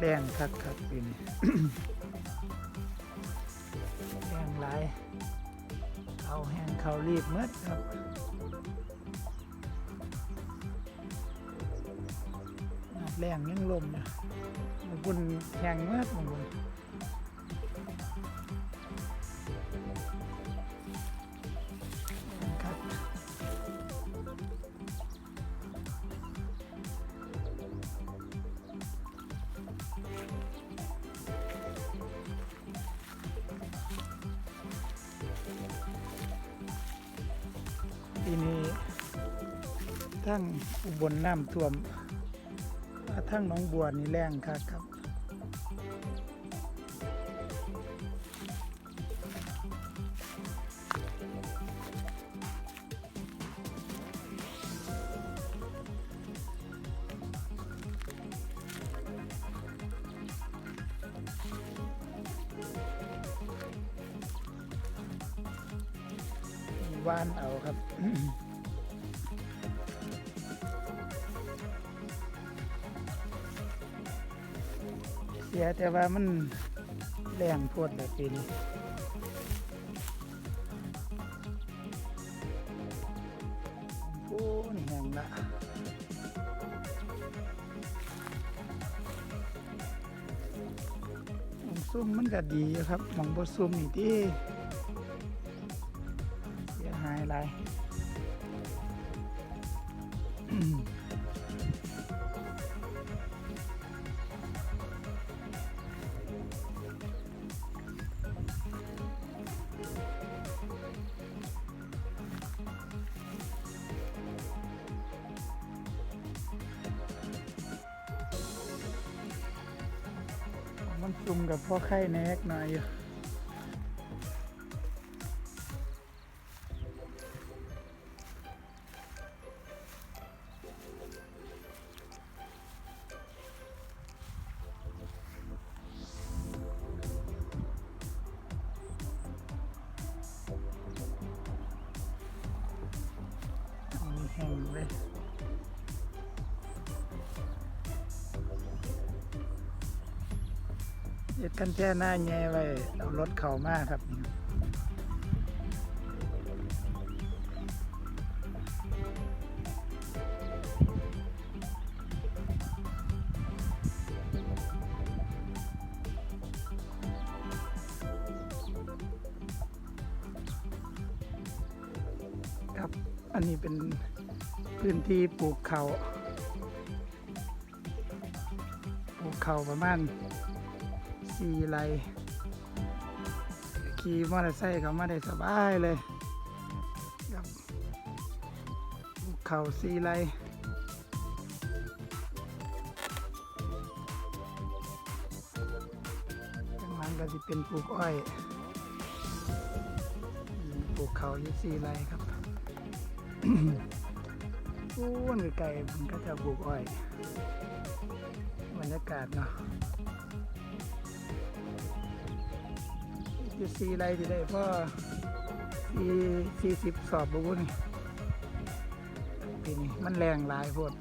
แดงคักคักปีนี้แดงหลายเขาแห้งเขารีบหมดครับแรงยังลมนะบางคนแห้งมากบา ปีนี้ทั้งอุบลน้ำท่วมทั้งหน้องบัวนี่แรงครับครับ วานเอาครับเสียแต่ว่ามันแรงโพดแบบปีนี้โอ้นแห้งละหมองซุ่มมันก็ดีครับหมองบซุ่มนี่ที่ สียหายหลายมันจุ่มกับพ่อไข่แนกหน่อยอยู่ ดกันแค่หน้าแง่ไว้เอารถเข้ามากครับครับ อันนี้เป็นพื้นที่ปลูกเขาปลูกเขาประมาณ สี่ไลขี่มอเตอร์ไซค์เขามาได้สบายเลยครับเขาสีไลข้างหลังก็จะเป็นปลูกอ้อยปลูกเขายู่สีไลครับอู้นไกลๆมันก็จะปลูกอ้อยบรรยากาศเนาะ จะซีไรที่ได้พ่อสี่สี่สิบสอบบุ้นี่ปีนี้มันแรงหลายโพด